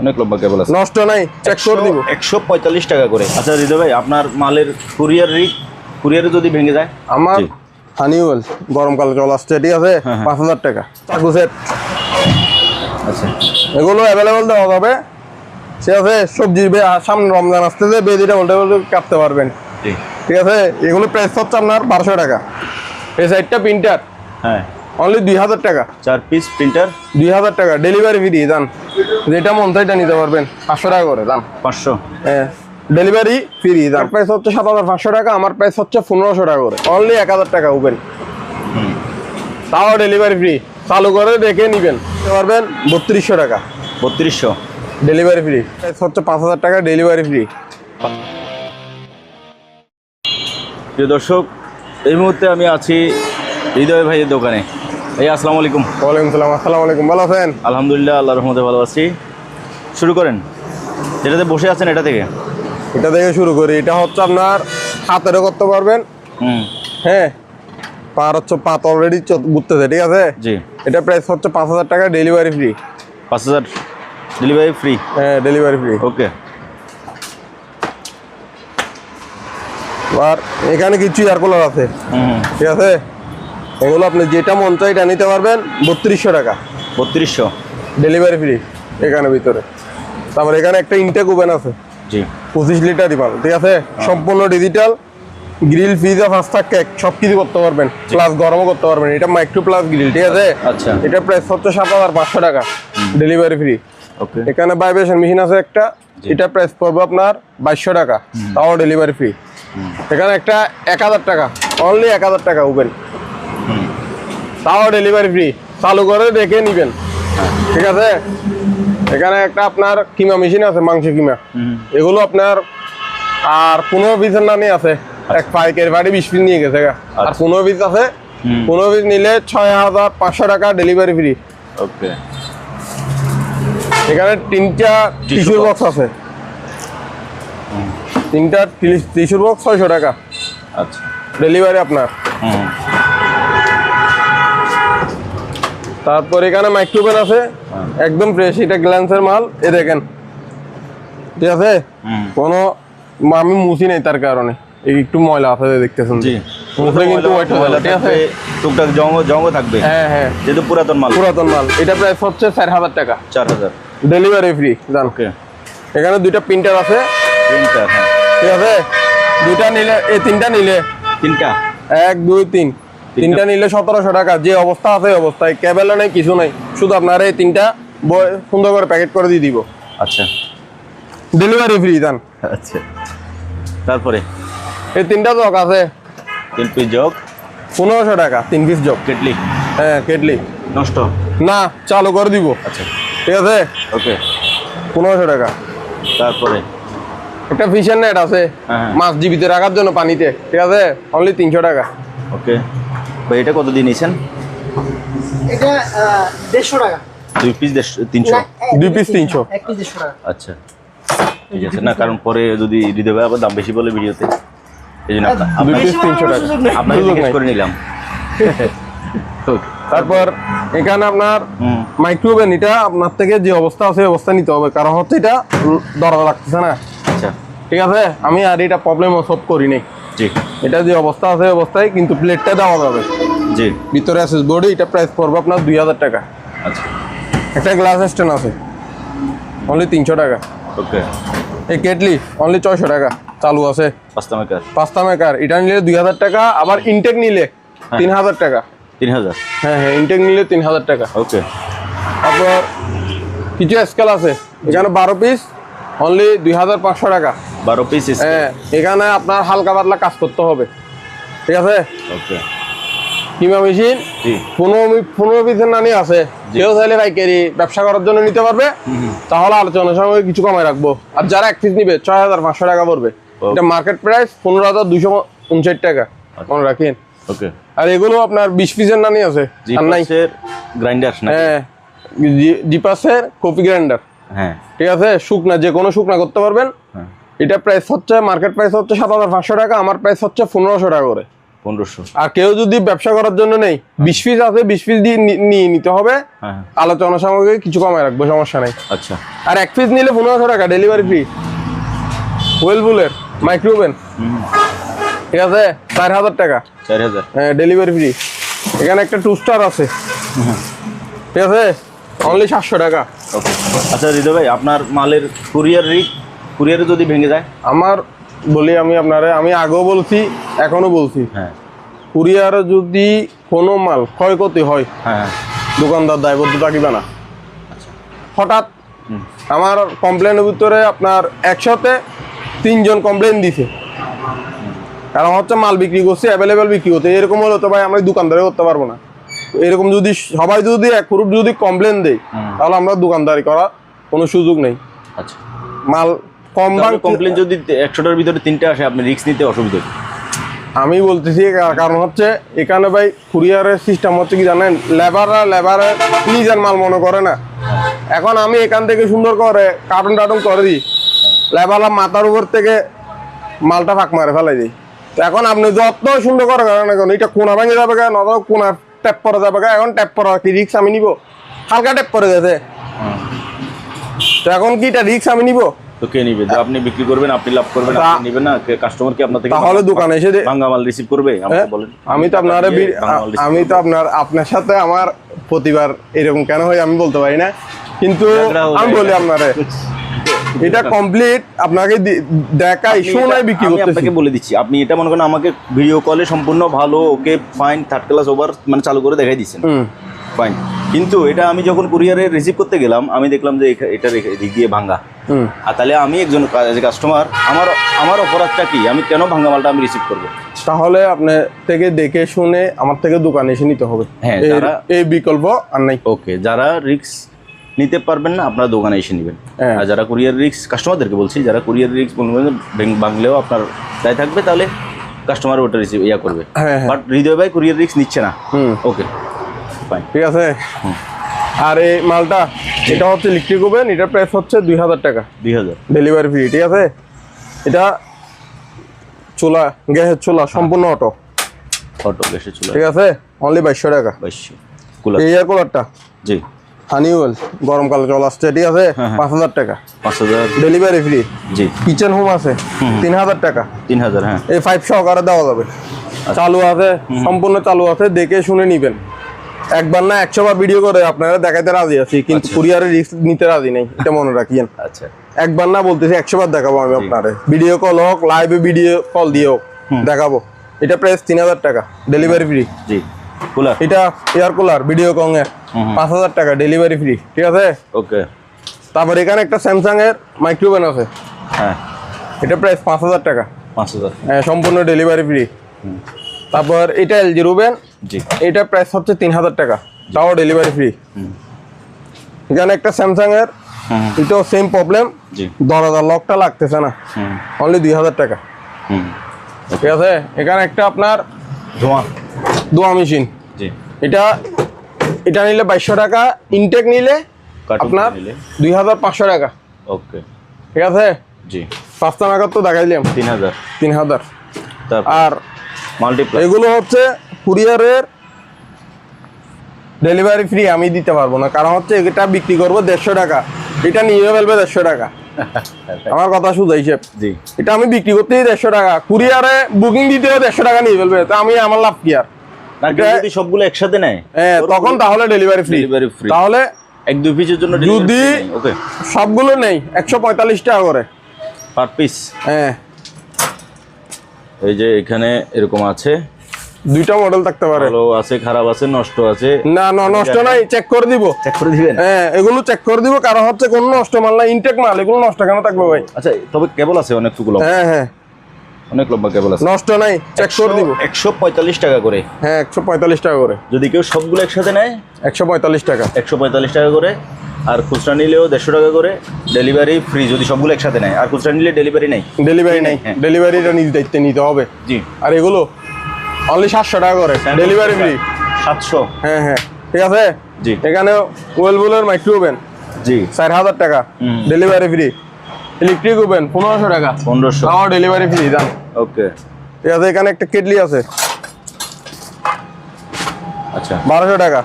অনেক লম্বা কেবল আছে। নষ্ট নাই চেক করে দিব। একশো পঁয়তাল্লিশ টাকা করে। আচ্ছা ভাই আপনার মালের কুরিয়ার কুরিয়ারে যদি ভেঙে যায়? আমার। হানিওয়েল গরমকালে আসছে ঠিক আছে? হ্যাঁ, হ্যাঁ। পাঁচ হাজার টাকা চাকু সেট আচ্ছা। এগুলো অ্যাভেলেবল দেওয়া যাবে। ঠিক আছে? আর সামনে রমজান আসতেছে বেদিটা উল্টে উল্টে কাটতে পারবেন। ঠিক আছে? এগুলো প্রাইস হচ্ছে আপনার বারোশো টাকা। এই সাইডটা প্রিন্টার হ্যাঁ। অনলি দুই হাজার টাকা। চার পিস প্রিন্টার দুই হাজার টাকা। ডেলিভারি ফ্রি দান। যেটা মন চাইটা নিতে পারবেন। পাঁচশো টাকা করে দাম পাঁচশো। হ্যাঁ। ডেলিভারি ফ্রি দাম প্রাইস হচ্ছে সাত হাজার পাঁচশো টাকা আমার প্রাইস হচ্ছে পনেরোশো টাকা করে। অনলি এক হাজার টাকা ওপেন তাও ডেলিভারি ফ্রি চালু করে দেখে নিবেন। নিতে পারবেন বত্রিশশো টাকা। বত্রিশশো। ডেলিভারি ফ্রি প্রাইস হচ্ছে পাঁচ হাজার টাকা ডেলিভারি ফ্রি প্রিয় দর্শক এই মুহূর্তে আমি আছি হৃদয় ভাইয়ের দোকানে। এই আসসালামু আলাইকুম। ওয়ালাইকুম সালাম আসসালামু আলাইকুম ভালো আছেন? আলহামদুলিল্লাহ আল্লাহ রহমতে ভালো আছি। শুরু করেন। যেটাতে বসে আছেন এটা থেকে? এটা থেকে শুরু করি। এটা হচ্ছে আপনার হাতেরও করতে পারবেন। হুম। হ্যাঁ পার হচ্ছে পাত অলরেডি ঘুরতেছে ঠিক আছে? জি। এটা প্রাইস হচ্ছে পাঁচ হাজার টাকা ডেলিভারি ফ্রি পাঁচ হাজার ডেলিভারি ফ্রি হ্যাঁ ডেলিভারি ফ্রি ওকে আর এখানে কিছু এয়ার কুলার আছে? ঠিক আছে? এগুলো আপনি যেটা মন চাই এটা নিতে পারবেন। বত্রিশশো টাকা। বত্রিশশো। ডেলিভারি ফ্রি এখানে ভিতরে। তারপর এখানে একটা ইনটেক ওভেন আছে। জি। পঁচিশ লিটারই পাবেন ঠিক আছে? সম্পূর্ণ digital grill pizza pasta cake সব কিছু করতে পারবেন। প্লাস গরমও করতে পারবেন। এটা মাইক্রো প্লাস গ্রিল ঠিক আছে? আচ্ছা। এটা প্রাইস হচ্ছে সাত হাজার পাঁচশো টাকা ডেলিভারি ফ্রি ওকে। এখানে ভাইব্রেশন মেশিন আছে একটা এটা প্রাইস পড়বে আপনার বাইশশো টাকা তাও ডেলিভারি ফ্রি এখানে একটা এক হাজার টাকা অনলি এক হাজার টাকা ওপেন তাও ডেলিভারি ফ্রি চালু করে দেখে নিবেন। ঠিক আছে? এখানে একটা আপনার কিমা মেশিন আছে মাংস কিমা। এগুলো আপনার আর পনেরো পিসের নামে আছে। এক পাইকের বাড়ি বিশ পিস নিয়ে গেছে আর আচ্ছা। পনেরো পিস আছে। পনেরো পিস নিলে ছয় হাজার পাঁচশো টাকা ডেলিভারি ফ্রি ওকে। এখানে তিনটা টিস্যুর বক্স আছে। তিনটা টিস্যুর বক্স ছয়শো টাকা। আচ্ছা। ডেলিভারি আপনার। হুম। তারপর এখানে মাইক্রোওভেন আছে। হ্যাঁ। একদম ফ্রেশ এটা গ্ল্যান্সের মাল। এ দেখেন। ঠিক আছে? কোনো আমি মুছি নেই তার কারণে। একটু ময়লা আছে দেখতেছেন। জি। মুখে কিন্তু white ময়লা ঠিক আছে? টুকটাক জঙ্গ জঙ্গ থাকবে। হ্যাঁ হ্যাঁ। যেহেতু পুরাতন মাল। পুরাতন মাল। এটা প্রাইস হচ্ছে চার হাজার টাকা। চার হাজার। ডেলিভারি ফ্রি জান ওকে এখানে দুইটা প্রিন্টার আছে। প্রিন্টার হ্যাঁ। ঠিক আছে? দুইটা নিলে এই তিনটা নিলে। তিনটা। এক দুই তিন। তিনটা নিলে সতেরোশো টাকা। যে অবস্থা আছে অবস্থায়। কেবেলও নেই কিছু নেই। শুধু আপনার এই তিনটা সুন্দর করে প্যাকেট করে দিয়ে দিব। আচ্ছা। ডেলিভারি ফ্রি দেন। আচ্ছা। তারপরে? এই তিনটা জগ আছে। তিন পিস জগ। পনেরোশো টাকা তিন পিস জগ। কেটলি? হ্যাঁ কেটলি। নষ্ট? না চালু করে দিব। আচ্ছা। ঠিক আছে? ওকে। পনেরোশো টাকা। তারপরে? একটা ফিশের নেট আছে। হ্যাঁ, হ্যাঁ। মাছ জীবিত রাখার জন্য পানিতে। ঠিক আছে? অনলি তিনশো টাকা। ওকে। ভাই এটা কত দিয়ে নিয়েছেন? এটা দেড়শো টাকা। দুই পিস তিনশো? দুই piece 300 এক পিস দেড়শো টাকা। আচ্ছা ঠিক আছে। না কারণ পরে যদি হৃদয় ভাই আবার দাম বেশি বলে ভিডিওতে। এই জন্য দুই পিস তিনশো টাকা। আপনাকে জিজ্ঞেস করে নিলাম। তারপর এখানে আপনার মাইক্রোওভেন এটা আপনার থেকে যে অবস্থা আছে অবস্থা নিতে হবে। কারণ হচ্ছে এটা দরজা লাগতেছে না। আচ্ছা। ঠিক আছে? আমি আর এটা প্রবলেম সলভ করি নাই জি। এটা যে অবস্থা আছে অবস্থায় কিন্তু প্লেটটা দেওয়া যাবে। জি। ভিতরে আছে বডি এটা প্রাইস পড়বে আপনার দুই হাজার টাকা। আচ্ছা। একটা গ্লাস স্ট্যান্ড আছে। অনলি তিনশো টাকা। ওকে। এই কেটলি অনলি ছয়শো টাকা। চালু আছে। পাঁচটা মেকার পাঁচটা মেকার এটা নিলে দুই হাজার টাকা আবার ইনটেক নিলে তিন হাজার টাকা। তিন হাজার। হ্যাঁ হ্যাঁ ইনটেক নিলে তিন হাজার টাকা। ওকে। তারপর কিছু স্কেল আছে। এখানে বারো পিস অনলি দুই হাজার পাঁচশো টাকা। বারো পিস হ্যাঁ এখানে আপনার হালকা পাতলা কাজ করতে হবে। ঠিক আছে? ওকে। কিমা মেশিন পনেরো পনেরো পিসের নানি আছে কেউ চাইলে পাইকারি ব্যবসা করার জন্য নিতে পারবে। তাহলে আলোচনার সময় কিছু কমায় রাখব। আর যারা এক পিস নিবে ছয় হাজার পাঁচশো টাকা পড়বে। এটা মার্কেট প্রাইস পনেরো হাজার দুশো উনষাট টাকা। মনে রাখেন? ওকে। আর এগুলো আপনার বিশ পিসের নানি আছে জি আর নাই গ্রাইন্ডার হ্যাঁ। জিপাসের কপি গ্রাইন্ডার হ্যাঁ। ঠিক আছে? শুকনা যে কোনো শুকনা করতে পারবেন। হ্যাঁ। এটা প্রাইস হচ্ছে মার্কেট প্রাইস হচ্ছে সাত হাজার পাঁচশো টাকা আমার প্রাইস হচ্ছে পনেরোশো টাকা করে। পনেরোশো। আর কেউ যদি ব্যবসা করার জন্য নেই বিশ পিস আছে বিশ পিস দিয়ে নিয়ে নিতে হবে। হ্যাঁ হ্যাঁ। আলোচনা সামগ্রী কিছু কমায় রাখব সমস্যা নেই। আচ্ছা। আর এক পিস নিলে পনেরোশো টাকা ডেলিভারি ফ্রি ওয়েলবুলের মাইক্রোওভেন ঠিক আছে? চার হাজার টাকা। চার হাজার হ্যাঁ ডেলিভারি ফ্রি এখানে একটা টু স্টার আছে ঠিক আছে? অনলি সাতশো টাকা। ওকে আচ্ছা হৃদয় ভাই আপনার মালের কুরিয়ার রিক কুরিয়ারে যদি ভেঙে যায়? আমার বলি আমি আপনারে আমি আগেও বলছি এখনও বলছি। হ্যাঁ। কুরিয়ারে যদি কোনো মাল ক্ষয়ক্ষতি হয় হ্যাঁ। হ্যাঁ দোকানদার দায়বদ্ধ থাকিবে না। হঠাৎ আমার কমপ্লেনের ভিতরে আপনার একসাথে তিনজন কমপ্লেন দিছে। কারণ হচ্ছে মাল বিক্রি করছে অ্যাভেলেবেল বিক্রি করতে এরকম হলে তো ভাই আমরা দোকানদারি করতে পারব না। এরকম যদি সবাই যদি এক গ্রুপ যদি কমপ্লেন দেয় তাহলে আমরা দোকানদারি করার কোনো সুযোগ নেই। আচ্ছা। মাল কম কমপ্লেন যদি একশোটার ভিতরে তিনটে আসে আপনি রিস্ক নিতে অসুবিধা? আমি বলতেছি কারণ হচ্ছে, এখানে ভাই কুরিয়ারের সিস্টেম হচ্ছে কি জানেন? লেবাররা লেবারে নিজের মাল মনে করে না। এখন আমি এখান থেকে সুন্দর করে কার্টুন টার্টুন করে দিই লেবাররা মাথার উপর থেকে মালটা ফাঁক মারে ফেলাই দিই। তো এখন আপনি যত সুন্দর করে করেন এখন এটা কোনা ভেঙে যাবে কেন? নয়তো কোনা ট্যাপ পরে যাবে কেন? এখন ট্যাপ পরা কি রিক্স আমি নিব? হালকা ট্যাপ পরে গেছে। তো এখন কি এটা রিক্স আমি নিব? তো কে নিবে? যে আপনি বিক্রি করবেন আপনি লাভ করবেন আপনি নেবেন না কাস্টমার কি আপনার থেকে তাহলে দোকানে এসে ভাঙ্গা মাল রিসিভ করবে আমাকে হ্যাঁ? বলেন। আমি তো আপনার আমি তো আপনার আপনার সাথে আমার প্রতিবার এরকম কেন হয় আমি বলতে পারি না। কিন্তু আমি বলি আপনারে এটা কমপ্লিট আপনাকে দেখাই শোনাই বিক্রি আমি করতেছি। আপনাকে বলে দিচ্ছি আপনি এটা মনে করেন আমাকে ভিডিও কলে সম্পূর্ণ ভালো okay fine third class over মানে চালু করে দেখাই দিচ্ছেন। ফাইন কিন্তু এটা আমি যখন কুরিয়ারে রিসিভ করতে গেলাম আমি দেখলাম যে এটা দিক দিয়ে ভাঙ্গা। আর তাহলে আমি একজন কাস্টমার আমার আমার অপরাধটা কি? আমি কেন ভাঙ্গা মালটা আমি রিসিভ করব? তাহলে আপনি থেকে দেখে শুনে আমার থেকে দোকানে এসে নিতে হবে। হ্যাঁ, এই- যারা- এই বিকল্প আর নাই। ওকে যারা রিক্স নিতে পারবেন না আপনারা দোকানে এসে নেবেন। হ্যাঁ। আর যারা কুরিয়ার রিক্স কাস্টমারদেরকে বলছি যারা কুরিয়ার রিক্স বাংলেও আপনার দায় থাকবে তাহলে কাস্টমার ওটা রিসিভ ইয়া করবে। বাট হৃদয় ভাই কুরিয়ার রিক্স নিচ্ছে না। হুম। ওকে ফাইন ঠিক আছে? আর এই মালটা এটা হচ্ছে ইলেকট্রিক ওভেন এটার প্রাইস হচ্ছে দুই হাজার টাকা। দুই হাজার। ডেলিভারি ফ্রি ঠিক আছে? এটা চুলা গ্যাসের চুলা সম্পূর্ণ অটো অটো গ্যাসে চলে। ঠিক আছে? অনলি বাইশশো টাকা। বাইশশো। কুলার এয়ার কুলারটা জি। হানিওয়েল গরমকালে চলে আসছে ঠিক আছে? হ্যাঁ, পাঁচ হাজার টাকা। পাঁচ হাজার। ডেলিভারি ফ্রি জি। কিচেন হোম আছে তিন হাজার টাকা। তিন হাজার হ্যাঁ। এই ফাইভ সহকারে দেওয়া যাবে। আচ্ছা। চালু আছে সম্পূর্ণ চালু আছে দেখে শুনে নিবেন। একবার না একশো বার ভিডিও করে আপনারা দেখাতে রাজি আছি কিন্তু কুরিয়ারে রিস্ক নিতে রাজি নেই এটা মনে রাখিয়েন। আচ্ছা। একবার না বলতেছি একশো বার দেখাবো আমি আপনারে। ভিডিও কল হোক লাইভে ভিডিও কল দিয়ে হোক দেখাবো। এটা প্রাইস তিন হাজার টাকা ডেলিভারি ফ্রি জি। কুলার এটা এয়ার কুলার ভিডিও কং এর। পাঁচ হাজার টাকা ডেলিভারি ফ্রি ঠিক আছে? ওকে। তারপর এখানে একটা স্যামসাং এর মাইক্রোওভেন আছে। হ্যাঁ। এটা প্রাইস পাঁচ হাজার টাকা। পাঁচ হাজার। হ্যাঁ, সম্পূর্ণ ডেলিভারি ফ্রি তারপর এটা এল এলজি রুবেন জি। এটা প্রাইস হচ্ছে তিন হাজার টাকা তাও ডেলিভারি ফ্রি এখানে একটা স্যামসাং এর এটাও সেম প্রবলেম জি। দরজা লকটা লাগতেছে না অনলি দুই হাজার টাকা। ঠিক আছে? এখানে একটা আপনার ধোঁয়া। দোয়া মেশিন এটা এটা নিলে বাইশশো টাকা ইনটেক নিলে আপনার দুই হাজার পাঁচশো টাকা। ওকে। ঠিক আছে? জি। পাঁচটা নাগাদ তো দেখাইলাম। তিন হাজার তিন হাজার আর মাল্টিপ্লাই এগুলো হচ্ছে কুরিয়ারের ডেলিভারি ফ্রি আমি দিতে পারব না। কারণ হচ্ছে এটা বিক্রি করব দেড়শো টাকা। এটা নিয়ে ফেলবে দেড়শো টাকা। আমার কথা শুধু হিসেব জি। এটা আমি বিক্রি করতেই দেড়শো টাকা। কুরিয়ারে বুকিং দিতেও দেড়শো টাকা নিয়ে ফেলবে তো আমি আমার লাভ কি আর? যদি সবগুলো একসাথে নেয়। হ্যাঁ, তখন তাহলে ডেলিভারি ফ্রি ডেলিভারি ফ্রি তাহলে এক দুই পিসের জন্য যদি ওকে সবগুলো নেই একশো পঁয়তাল্লিশ টাকা করে। পার পিস হ্যাঁ। এই যে এখানে এরকম আছে। দুইটা মডেল থাকতে পারে। ভালো আছে খারাপ আছে নষ্ট আছে। না না নষ্ট নাই চেক করে দিব। চেক করে দিবেন? হ্যাঁ এগুলো চেক করে দিব কারণ হচ্ছে কোনো নষ্ট মাল না ইনটেক মাল এগুলো নষ্ট কেন থাকবে ভাই? আচ্ছা তবে কেবল আছে অনেকটুকু লম্বা। হ্যাঁ হ্যাঁ। অনেক লম্বা কেবল আছে। নষ্ট নাই চেক করে দিব। একশো পঁয়তাল্লিশ টাকা করে। হ্যাঁ একশো পঁয়তাল্লিশ টাকা করে। যদি কেউ সবগুলো একসাথে নেয়? একশো পঁয়তাল্লিশ টাকা। একশো পঁয়তাল্লিশ টাকা করে। আর খুচরা নিলেও দেড়শো টাকা করে ডেলিভারি ফ্রি যদি সবগুলো একসাথে নেয়। আর খুচরা নিলে ডেলিভারি নেই। ডেলিভারি নেই। হ্যাঁ। ডেলিভারিটা নিজ দায়িত্বে নিতে হবে। জি। আর এগুলো অনলি সাতশো টাকা করে। ডেলিভারি ফ্রি সাতশো। হ্যাঁ হ্যাঁ। ঠিক আছে? জি। এখানে ওয়েলবুলের মাইক্রো ওভেন জি। চার হাজার টাকা। ডেলিভারি ফ্রি ইলেকট্রিক ওভেন পনেরোশো টাকা। পনেরোশো। আমার ডেলিভারি ফ্রি দাম ওকে ঠিক আছে এখানে একটা কেটলি আছে। আচ্ছা। বারোশো টাকা।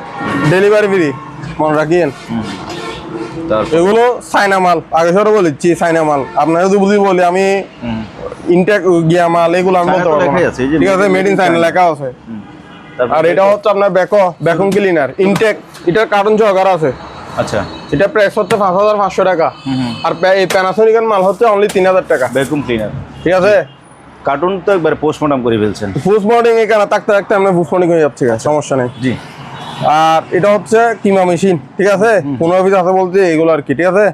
ডেলিভারি ফ্রি মনে রাখিয়েন। এগুলো চাইনা মাল। আগে সরে বলেছি চাইনা মাল। আপনারা যদি বুঝি বলি আমি ইনটেক গিয়া মাল এগুলো আমি বলতে পারব ঠিক আছে মেড ইন চাইনা লেখা আছে। আর এটা হচ্ছে আপনার ব্যাকো ভ্যাকুম ক্লিনার ইনটেক এটার কার্টন আছে। আচ্ছা। এটা প্রাইস হচ্ছে পাঁচ হাজার পাঁচশো টাকা। আর এই প্যানাসোনিকের মাল হচ্ছে অনলি তিন হাজার টাকা। ভ্যাকুম ক্লিনার ঠিক আছে? কার্টুন তো একবার পোস্টমর্টম করে ফেলছেন। মর্নিং এখানে থাকতে থাকতে আমরা মর্নিং হয়ে যাচ্ছে সমস্যা নেই। জি। আর এটা হচ্ছে কিমা মেশিন ঠিক আছে? পনেরো পিস আছে বলতে এগুলো আর কি ঠিক আছে?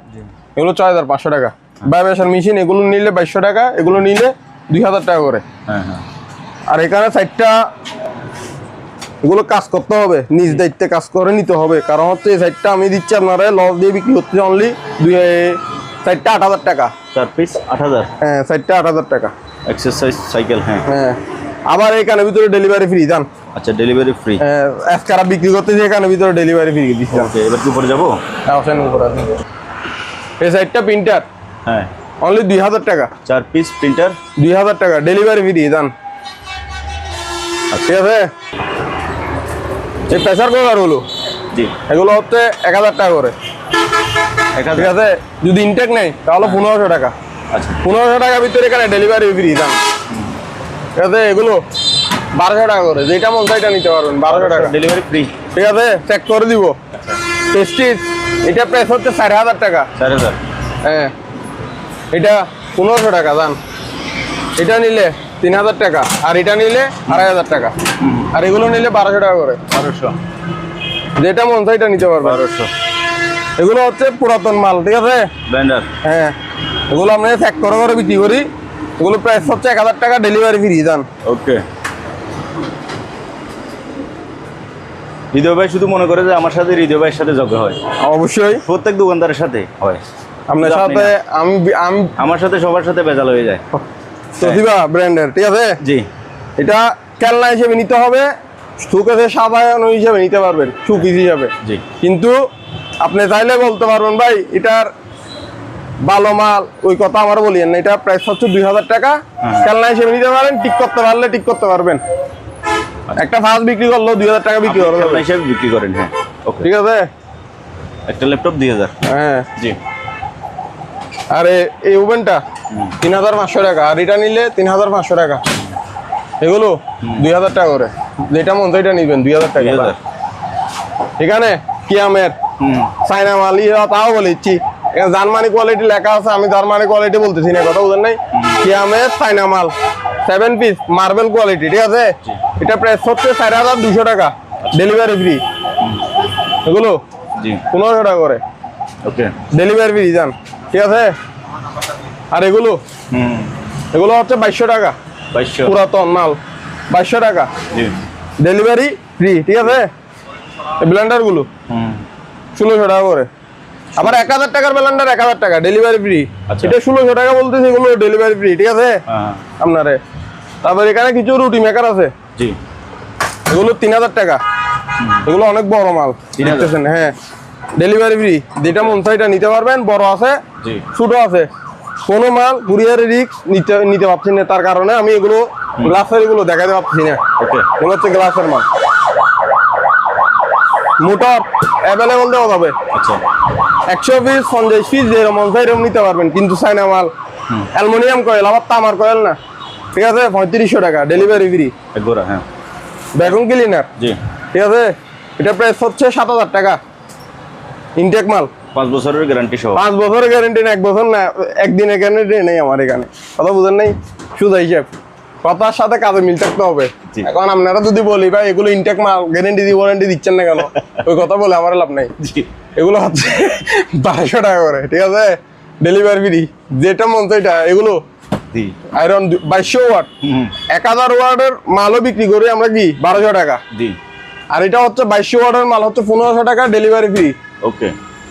এগুলো ছয় হাজার পাঁচশো টাকা। ভাইব্রেশন মেশিন এগুলো নিলে বাইশশো টাকা এগুলো নিলে দুই হাজার টাকা করে। হ্যাঁ হ্যাঁ। আর এখানে সাইডটা এগুলো কাজ করতে হবে নিজ দায়িত্বে কাজ করে নিতে হবে। কারণ হচ্ছে এই সাইডটা আমি দিচ্ছি আপনারা লস দিয়ে বিক্রি হচ্ছে অনলি দুই সাইডটা আট হাজার টাকা। চার পিস আট হাজার? হ্যাঁ সাইডটা আট হাজার টাকা। এক্সারসাইজ সাইকেল হ্যাঁ। হ্যাঁ। আবার এখানে ভিতরে ডেলিভারি ফ্রি যান আচ্ছা ডেলিভারি ফ্রি এসকারা বিক্রি করতেছি এখানে ভিতরে ডেলিভারি ফ্রি দিচ্ছি ওকে এবার কি উপরে যাব? আসেন উপরে আসেন। এই সাইডটা প্রিন্টার হ্যাঁ। অনলি দুই হাজার টাকা। চার পিস প্রিন্টার দুই হাজার টাকা ডেলিভারি ফ্রি যান ঠিক আছে? এই প্রেসার হলো জি। এগুলো হচ্ছে এক হাজার টাকা করে। ঠিক আছে? যদি ইনটেক নেই তাহলে পনেরোশো টাকা। আচ্ছা। পনেরোশো টাকার ভিতরে এখানে ডেলিভারি ফ্রি দাম ঠিক আছে? এগুলো বারোশো টাকা করে যেটা মন চাই এটা নিতে পারবেন বারোশো টাকা। ডেলিভারি ফ্রি ঠিক আছে? চেক করে দিব। টেস্টিস এটা প্রাইস হচ্ছে সাড়ে হাজার টাকা। চার হাজার। হ্যাঁ। এটা পনেরোশো টাকা দান এটা নিলে তিন হাজার টাকা আর এটা নিলে আড়াই হাজার টাকা। আর এগুলো নিলে বারোশো টাকা করে। বারোশো। যেটা মন চাই এটা নিতে পারবেন। বারোশো। এগুলো হচ্ছে পুরাতন মাল ঠিক আছে? হ্যাঁ। এগুলো আমরা চেক করে করে বিক্রি করি। এগুলো প্রাইস হচ্ছে এক হাজার টাকা ডেলিভারি ফ্রি দান ওকে হৃদয় ভাই শুধু মনে করে যে আমার সাথে হৃদয় ভাইয়ের সাথে যোগ্য হয়। অবশ্যই। প্রত্যেক দোকানদারের সাথে হয়। আপনার সাথে আমি আমি আমার সাথে সবার সাথে বেজাল হয়ে যায়। প্রতিভা ব্র্যান্ডের ঠিক আছে? জি। এটা খেলনা হিসেবে নিতে হবে সাধারণ হিসেবে নিতে পারবেন সুপিস হিসাবে। জি। কিন্তু আপনি চাইলে বলতে পারবেন ভাই এটার ভালো মাল ওই কথা আমার বলিয়েন না এটা প্রাইস হচ্ছে দুই হাজার টাকা। কেলনা হিসেবে নিতে পারেন ঠিক করতে পারলে ঠিক করতে পারবেন। একটা ফার্স্ট বিক্রি করল দুই হাজার টাকা বিক্রি করবে খেলনা হিসেবে বিক্রি করেন হ্যাঁ। ওকে ঠিক আছে? একটা ল্যাপটপ দুই হাজার। হ্যাঁ। জি। আর এই ওভেনটা তিন হাজার পাঁচশো টাকা আর এটা নিলে তিন হাজার পাঁচশো টাকা। এগুলো দুই হাজার টাকা করে। যেটা মন এটা নিবেন দুই হাজার দুই টাকা এখানে কিয়ামের চাইনা মাল ইয়া তাও বলেছি এখানে জার্মানি কোয়ালিটি লেখা আছে আমি জার্মানি কোয়ালিটি বলতেছি না কথা বুঝেন নাই? কিয়ামের চাইনা মাল। সেভেন পিস মার্বেল কোয়ালিটি ঠিক আছে? এটা প্রাইস হচ্ছে চার হাজার দুশো টাকা। ডেলিভারি ফ্রি এগুলো? জি। পনেরোশো টাকা করে। ওকে। ডেলিভারি ফ্রি যান ঠিক আছে? আর এগুলো? হুম। এগুলো হচ্ছে বাইশশো টাকা। বাইশশো। পুরাতন মাল। বাইশশো টাকা। জি। ডেলিভারি ফ্রি ঠিক আছে? ব্লেন্ডারগুলো হুম। ষোলোশো টাকা করে। আবার এক হাজার টাকার ব্লেন্ডার এক হাজার টাকা। ডেলিভারি ফ্রি আচ্ছা। এটা ষোলোশো টাকা বলতেছে এগুলো ডেলিভারি ফ্রি ঠিক আছে? হ্যাঁ। আপনারে। তারপর এখানে কিছু রুটি মেকার আছে। জি। এগুলো তিন হাজার টাকা। এগুলো অনেক বড় মাল দেখতেছেন হ্যাঁ। ডেলিভারি ফ্রি যেটা মন চাই নিতে পারবেন বড় আছে জি। ছোট আছে। কোনো মাল কুরিয়ারের রিক্স নিতে নিতে পারছি না তার কারণে আমি এগুলো গ্লাসের এগুলো দেখাতে পারছি না। এগুলো হচ্ছে গ্লাসের মাল। মোটর অ্যাভেলেবল দেওয়া যাবে। আচ্ছা। একশো পিস পঞ্চাশ পিস যেরকম চাই এরকম নিতে পারবেন। কিন্তু চাইনা মাল অ্যালমোনিয়াম কয়েল আবার তামার কয়েল না। ঠিক আছে? পঁয়ত্রিশশো টাকা ডেলিভারি ফ্রি গোড়া হ্যাঁ। ভ্যাকুম ক্লিনার জি। ঠিক আছে? এটা প্রাইস হচ্ছে সাত হাজার টাকা। ইনটেক মাল। পাঁচ বছরের গ্যারান্টি সহ। পাঁচ বছরের গ্যারেন্টি না এক বছর না একদিনের গ্যারেন্টি নেই আমার এখানে। কথা বুঝেন নাই? সুদা হিসাব। কথার সাথে কাজে মিল থাকতে হবে। এখন আপনারা যদি বলি ভাই এগুলো ইনটেক মাল গ্যারেন্টি দিয়ে ওয়ারেন্টি দিচ্ছেন না কেন? ওই কথা বলে আমার লাভ নাই। এগুলো হচ্ছে বারোশো টাকা করে ঠিক আছে? ডেলিভারি ফ্রি যেটা মন চাই এটা এগুলো। আয়রন বাইশশো ওয়াট। এক হাজার ওয়াটের মালও বিক্রি করি আমরা কি? বারোশো টাকা। জি। আর এটা হচ্ছে বাইশশো ওয়াটের মাল হচ্ছে পনেরোশো টাকা ডেলিভারি ফ্রি ওকে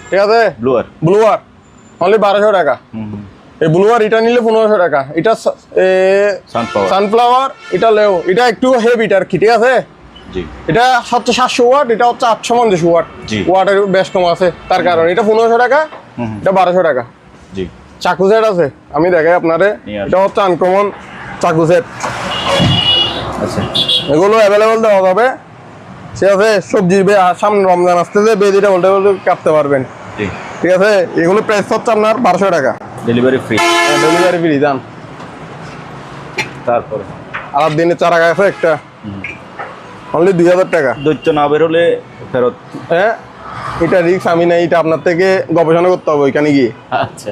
ঠিক আছে? ব্লুয়ার ব্লুয়ার অনলি বারোশো টাকা। এই ব্লুয়ার এটা নিলে পনেরোশো টাকা। এটা সানফ্লাওয়ার এটা লেও। এটা একটু হেভিটা আর কি ঠিক আছে? এটা হচ্ছে সাতশো ওয়াট এটা হচ্ছে আটশো পঞ্চাশ ওয়াট। ওয়াটের বেশ কম আছে। তার কারণে এটা পনেরোশো টাকা। এটা বারোশো টাকা। জি। চাকু সেট আছে। আমি দেখাই আপনারে। এটা হচ্ছে আনকমন চাকু সেট আচ্ছা। এগুলো অ্যাভেলেবল দেওয়া যাবে। ঠিক আছে সবজি সামনে রমজান আসতেছে বেদিটা উল্টে উল্টে কাটতে পারবেন। ঠিক আছে এগুলো প্রাইস হচ্ছে আপনার বারোশো টাকা। ডেলিভারি ফ্রি ডেলিভারি ফ্রি দাম তারপরে? আর দিনে চারা গাছ আছে একটা। অনলি দুই হাজার টাকা। দৈত্য না বেরোলে ফেরত হ্যাঁ এটা রিক্স আমি না এটা আপনার থেকে গবেষণা করতে হবে ওইখানে গিয়ে। আচ্ছা।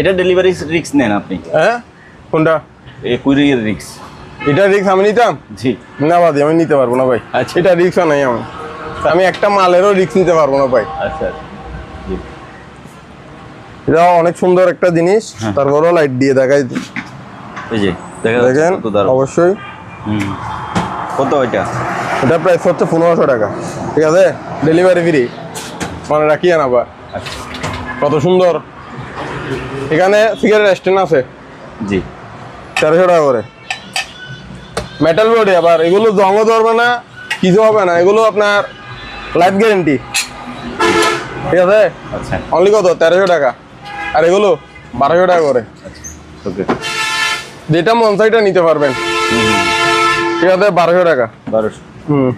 এটা ডেলিভারি রিক্স নেন আপনি। হ্যাঁ? কোনটা? এ কুরিয়ার রিক্স এটা রিক্স আমি নিতাম? জি। না বাদি আমি নিতে পারব না ভাই। আচ্ছা। এটা রিক্স নাই আমার। আমি একটা মালেরও রিক্স নিতে পারব না ভাই। আচ্ছা জি। এটা অনেক সুন্দর একটা জিনিস। হ্যাঁ। তারপরও লাইট দিয়ে দেখাই এই যে দেখেন অবশ্যই। হুম। কত এটা এটা প্রাইস হচ্ছে পনেরোশো টাকা। ঠিক আছে? ডেলিভারি ফ্রি মানে রাখিয়ে আবার আচ্ছা। কত সুন্দর। এখানে সিগারেট স্ট্যান্ড আছে। জি। তেরোশো টাকা করে। মেটাল বডি আবার এগুলো জঙ্গ ধরবে না কিছু হবে না এগুলো আপনার লাইফ গ্যারেন্টি ঠিক আছে? আচ্ছা। অনলি কত? তেরোশো টাকা। আর এগুলো বারোশো টাকা করে। যেটা মন চাইটা নিতে পারবেন। ঠিক আছে? বারোশো টাকা। বারোশো। হুম।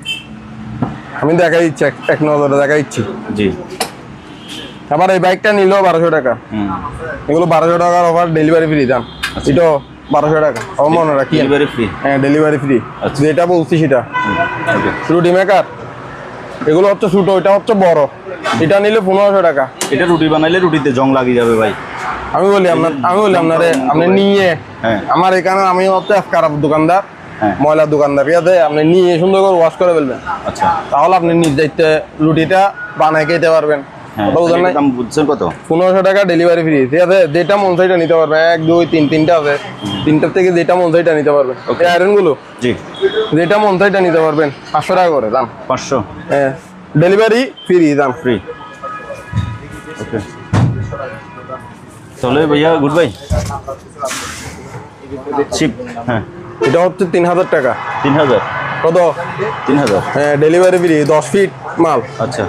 আমি দেখা দিচ্ছি এক- এক নজরে দেখা দিচ্ছি। জি। আবার এই বাইকটা নিলেও বারোশো টাকা। এগুলো বারোশো টাকার অফার ডেলিভারি ফ্রি দাম। এটাও বারোশো টাকা। ও মনে রাখি। ডেলিভারি ফ্রি হ্যাঁ ডেলিভারি ফ্রি আচ্ছা। যেটা বলছি সেটা। ওকে রুটি মেকার এগুলো হচ্ছে ছোটো এটা হচ্ছে বড়। এটা নিলে পনেরোশো টাকা। এটা রুটি বানাইলে রুটিতে জং লাগিয়ে যাবে ভাই। আমি বলি আপনার আমি বলি আপনারে আপনি নিয়ে হ্যাঁ। আমার এখানে আমি হচ্ছে খারাপ দোকানদার হ্যাঁ। ময়লার দোকানদার ঠিক আছে? আপনি নিয়ে সুন্দর করে ওয়াশ করে ফেলবেন। আচ্ছা। তাহলে আপনি নিজ দায়িত্বে রুটিটা বানাই খেতে পারবেন। হ্যাঁ দাম বুঝছেন কত? পনেরোশো টাকা ডেলিভারি ফ্রি ঠিক আছে যেটা মন চাইটা নিতে পারবেন এক দুই তিন তিনটা আছে। তিনটার থেকে যেটা মন চাইটা নিতে পারবেন আয়রনগুলো জি। যেটা মন চাইটা নিতে পারবেন পাঁচশো টাকা করে দাম। পাঁচশো? হ্যাঁ। ডেলিভারি ফ্রি দাম। ফ্রি ওকে তাহলে ভাইয়া গুড বাই চিপ হ্যাঁ। এটা হচ্ছে তিন হাজার টাকা। তিন হাজার? কত? তিন হাজার। হ্যাঁ ডেলিভারি ফ্রি দশ ফিট মাল। আচ্ছা।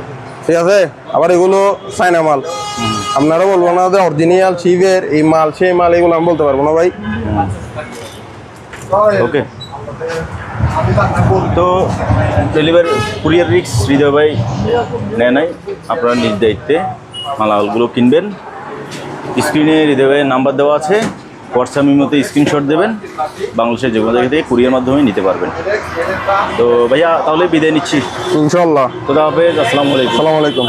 ঠিক আছে? আবার এগুলো চায়না মাল। আপনারা বলব না যে অরিজিনাল শিবের এই মাল, সেই মাল, এগুলো আমি বলতে পারব না ভাই। ওকে তো ডেলিভারি কুরিয়ার রিক্স হৃদয় ভাই নেয় নাই। আপনারা নিজ দায়িত্বে মালামালগুলো কিনবেন। স্ক্রিনে হৃদয় ভাইয়ের নাম্বার দেওয়া আছে। হোয়াটসঅ্যাপের মধ্যে স্ক্রিনশট দেবেন বাংলাদেশের যে কোনো জায়গা থেকে কুরিয়ার মাধ্যমে নিতে পারবেন। তো ভাইয়া তাহলে বিদায় নিচ্ছি। ইনশাল্লাহ তো হাফেজ আসসালামু আলাইকুম। আসসালামু আলাইকুম।